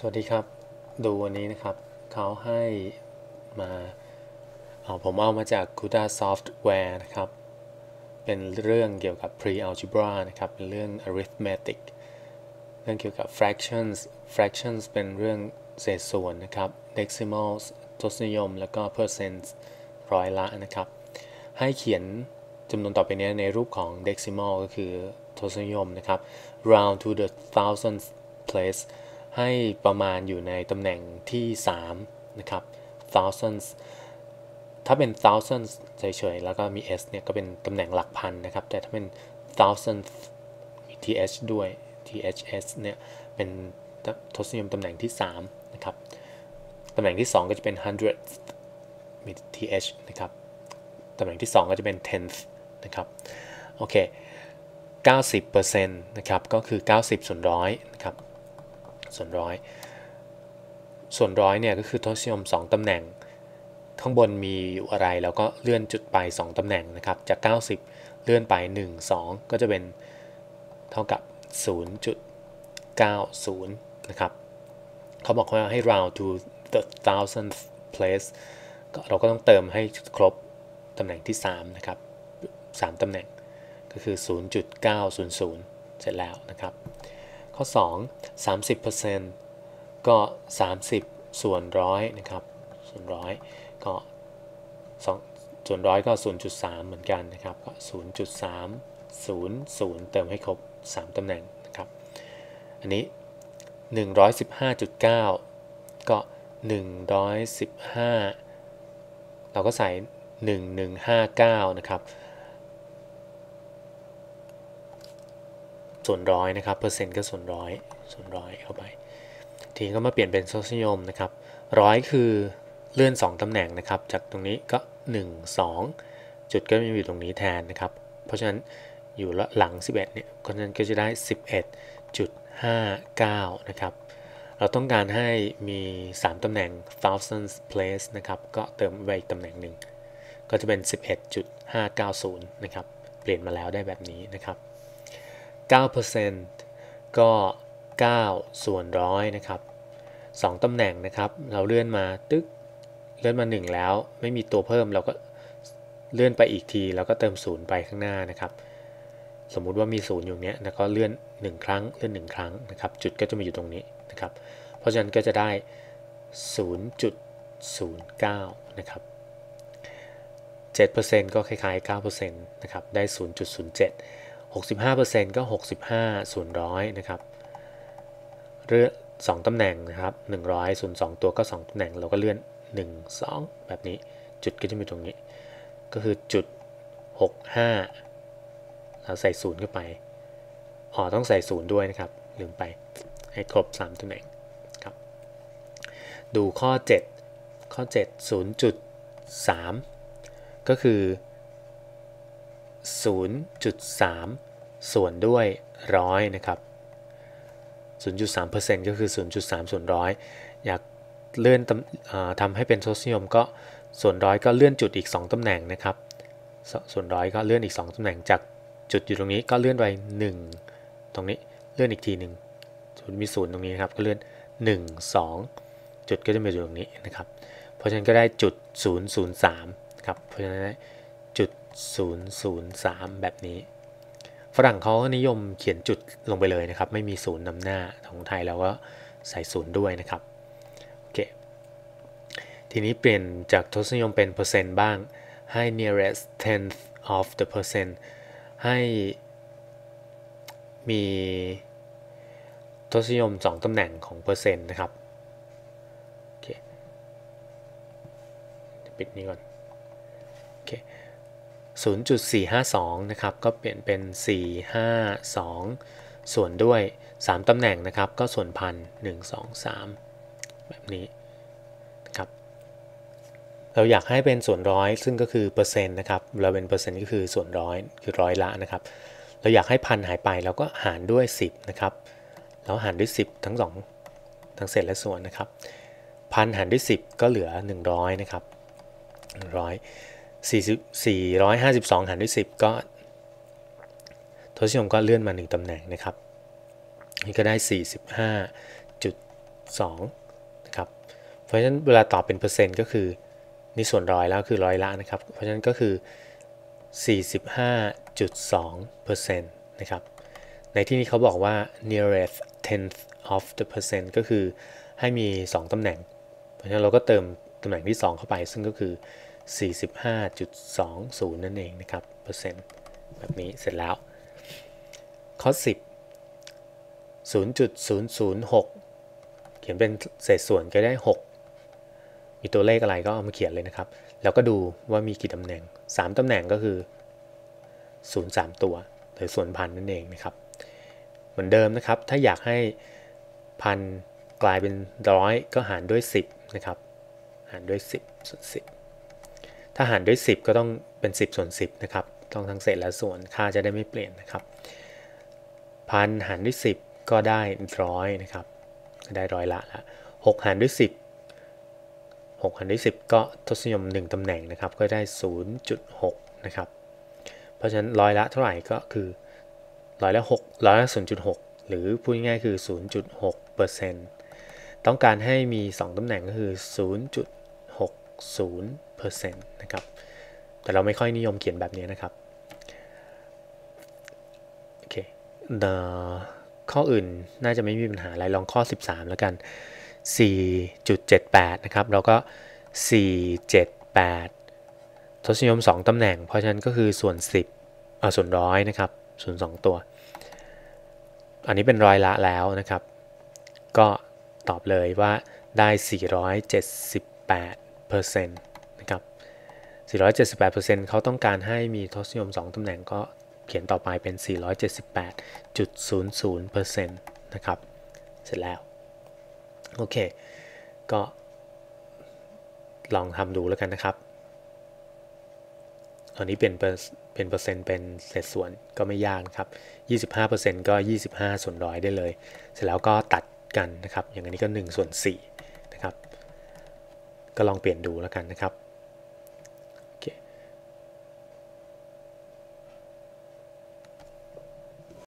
สวัสดีครับ ดูวันนี้นะครับ เขาให้มาเอาผมเอามาจาก CUDA Software นะครับ เป็นเรื่องเกี่ยวกับ pre-algebra นะครับ เป็นเรื่อง arithmetic เรื่องเกี่ยวกับ fractions fractions เป็นเรื่องเศษส่วนนะครับ decimals ทศนิยม แล้วก็ percent ร้อยละนะครับ ให้เขียนจำนวนต่อไปนี้ในรูปของ decimal ก็คือทศนิยมนะครับ round to the thousandth place ให้ประมาณอยู่ในตำแหน่งที่3นะครับ thousands ถ้าเป็น thousands เฉยๆ แล้วก็มี s เนี่ยก็เป็นตำแหน่งหลักพันนะครับ แต่ถ้าเป็น thousandth มี th ด้วย ths เนี่ยเป็นทศนิยมตำแหน่งที่3นะครับ ตำแหน่งที่ 2 ก็จะเป็น hundredth มี th นะครับ ตำแหน่งที่ 2 ก็จะเป็น tenth นะครับ โอเค90%นะครับ ก็คือ 90 ส่วนร้อยนะครับ ส่วนร้อย ส่วนร้อยเนี่ยก็คือทศนิยม 2 ตำแหน่ง ข้างบนมีอยู่อะไรแล้วก็เลื่อนจุดไป 2 ตำแหน่งนะครับ จาก 90 เลื่อนไป 1 2 ก็จะเป็นเท่ากับ 0.90 นะครับ เขาบอกว่าให้ round to the thousandth place เราก็ต้องเติมให้ครบตำแหน่งที่ 3 นะครับ 3 ตำแหน่งก็คือ 0.900 เสร็จแล้วนะครับ ข้อ 2 30%ก็ 30 ส่วนร้อยนะครับ ส่วนร้อยก็2ส่วนร้อยก็ 0.3 เหมือนกันนะครับก็0.300 เติมให้ครบ 3 ตำแหน่งนะครับ อันนี้ 115.9 ก็ 115 เราก็ใส่ 1159 นะครับ ส่วนร้อยนะครับเปอร์เซ็นต์ก็ส่วนร้อยส่วนร้อยเข้าไป ทีนี้ก็มาเปลี่ยนเป็นทศนิยมนะครับร้อยคือเลื่อน 2 ตำแหน่งนะครับ จากตรงนี้ก็ 1 2 จุดก็มาอยู่ตรงนี้แทนนะครับ เพราะฉะนั้นอยู่หลัง 11เนี่ยเพราะฉะนั้นก็จะได้ 11.59 นะครับ เราต้องการให้มี 3 ตำแหน่ง thousands place นะครับ ก็เติมไว้อีกตำแหน่งหนึ่ง ก็จะเป็น 11.590 นะครับ เปลี่ยนมาแล้วได้แบบนี้นะครับ 9%ก็ 9 ส่วนร้อยนะครับ 2 ตำแหน่งนะครับ เราเลื่อนมาตึ๊กเลื่อนมา 1 แล้ว ไม่มีตัวเพิ่มเราก็เลื่อนไปอีกที แล้วก็เติม0ไปข้างหน้านะครับ สมมุติว่ามี0อยู่เนี้ยแล้วก็เลื่อน 1 ครั้งเลื่อน 1 ครั้งนะครับ จุดก็จะมาอยู่ตรงนี้นะครับ เพราะฉะนั้นก็จะได้ 0.09 นะครับ 7%ก็คล้ายๆ 9%นะครับ ได้ 0.07 65%ก็ 65 ส่วนร้อยนะครับเลื่อน2ตำแหน่งนะครับ100ส่วน2ตัวก็ 2ตำแหน่งเราก็เลื่อน 1 2 แบบนี้จุดก็จะมีตรงนี้ ก็คือจุด 65 เราใส่ศูนย์เข้าไปอ๋อต้องใส่ศูนย์ด้วยนะครับ ลืมไปให้ครบ 3ตำแหน่งครับดูข้อ 7 ข้อ 7 0.3 ก็คือ 0.3 ส่วนด้วยร้อยนะครับ 0.3%ก็คือ 0.3 ส่วนร้อยอยากเลื่อนทำให้เป็นทศนิยมก็ส่วนร้อยก็เลื่อนจุดอีก 2ตำแหน่งนะครับ ส่วนร้อยก็เลื่อนอีก 2ตำแหน่งจากจุดอยู่ตรงนี้ก็เลื่อนไป 1 ตรงนี้เลื่อนอีกทีหนึ่งศูนย์มีศูนย์ตรงนี้นะครับก็เลื่อน 1 2 จุดก็จะมาอยู่ตรงนี้นะครับ เพราะฉะนั้นก็ได้จุด003ครับเพราะฉะนั้น 003 แบบนี้ ฝรั่งเขานิยมเขียนจุดลงไปเลยนะครับ ไม่มีศูนย์นำหน้าของไทยเราก็ใส่ศูนย์ด้วยนะครับโอเคทีนี้เปลี่ยนจากทศนิยมเป็นเปอร์เซ็นต์บ้างให้ nearest tenth of the percent ให้มีทศนิยม 2 ตำแหน่งของเปอร์เซ็นต์นะครับ โอเค ปิดนี้ก่อน 0.452 นะครับ ก็เปลี่ยนเป็น 452 ส่วนด้วย 3 ตำแหน่งนะครับ ก็ส่วนพัน 1 2 3 แบบนี้นะครับ เราอยากให้เป็นส่วนร้อย ซึ่งก็คือเปอร์เซ็นต์นะครับ เราเป็นเปอร์เซ็นต์ก็คือส่วนร้อย คือร้อยละนะครับ เราอยากให้พันหายไป เราก็หารด้วย 10 นะครับ แล้วหารด้วย 10 ทั้ง 2 ทั้งเศษและส่วนนะครับ พันหารด้วย 10 ก็เหลือ 100 นะครับ 100 452 หารด้วย 10 ก็ทศนิยมก็เลื่อนมา 1ตำแหน่งนะครับ นี่ก็ได้ 45.7นะครับ เพราะฉะนั้นเวลาตอบเป็นเปอร์เซ็นต์ก็คือ นี่ส่วนร้อยแล้วคือร้อยละนะครับ เพราะฉะนั้นก็คือ 45.2%นะครับ ในที่นี้เขาบอกว่า nearest tenth of the percent ก็คือให้มี 2ตำแหน่ง เพราะฉะนั้นเราก็เติมตำแหน่งที่ 2 เข้าไปซึ่งก็คือ 45.20 นั่นเองนะครับเปอร์เซ็นต์แบบนี้เสร็จแล้วข้อ10 0.006 เขียนเป็นเศษส่วนก็ได้ 6 มีตัวเลขอะไรก็เอามาเขียนเลยนะครับ แล้วก็ดูว่ามีกี่ตำแหน่ง 3ตำแหน่งก็คือ 0 3 ตัวหรือส่วนพันนั่นเองนะครับ เหมือนเดิมนะครับ ถ้าอยากให้พันกลายเป็นร้อยก็หารด้วย 10 นะครับ หารด้วย 10ส่วน10 ถ้าหารด้วย 10 ก็ต้องเป็น 10 ส่วน 10 นะครับ ต้องทั้งเศษและส่วนค่าจะได้ไม่เปลี่ยนนะครับพันหารด้วย 10 ก็ได้ร้อยนะครับ ได้ร้อยละละ6หารด้วย 10 6หารด้วย 10 ก็ทศนิยม 1 ตำแหน่งนะครับ ก็ได้ 0.6 นะครับ เพราะฉะนั้นร้อยละเท่าไหร่ก็คือร้อยละ6ร้อยละ 0.6 หรือพูดง่ายๆคือ 0.6%ต้องการให้มี 2 ตำแหน่งก็คือ 0.60 นะครับ แต่เราไม่ค่อยนิยมเขียนแบบนี้นะครับ โอเคข้ออื่นน่าจะไม่มีปัญหาอะไร ลองข้อ 13 แล้วกัน 4.78 นะครับ เราก็ 478 ทศนิยม 2 ตำแหน่ง เพราะฉะนั้นก็คือส่วน 10อ่าส่วนร้อยนะครับ ส่วน 2 ตัว อันนี้เป็นร้อยละแล้วนะครับ ก็ตอบเลยว่าได้ 478%นะครับ 478%เขาต้องการให้มีทศนิยม 2ตำแหน่งก็เขียนต่อไปเป็น 478.00%นะครับ เสร็จแล้ว โอเค ก็ลองทำดูแล้วกันนะครับ ตอนนี้เป็นเป็นเปอร์เซ็นต์เป็นเศษส่วนก็ไม่ยากนะครับ 25%ก็ 25 ส่วนร้อยได้เลย เสร็จแล้วก็ตัดกันนะครับ อย่างอันนี้ก็1ส่วน4นะครับ ก็ลองเปลี่ยนดูแล้วกันนะครับ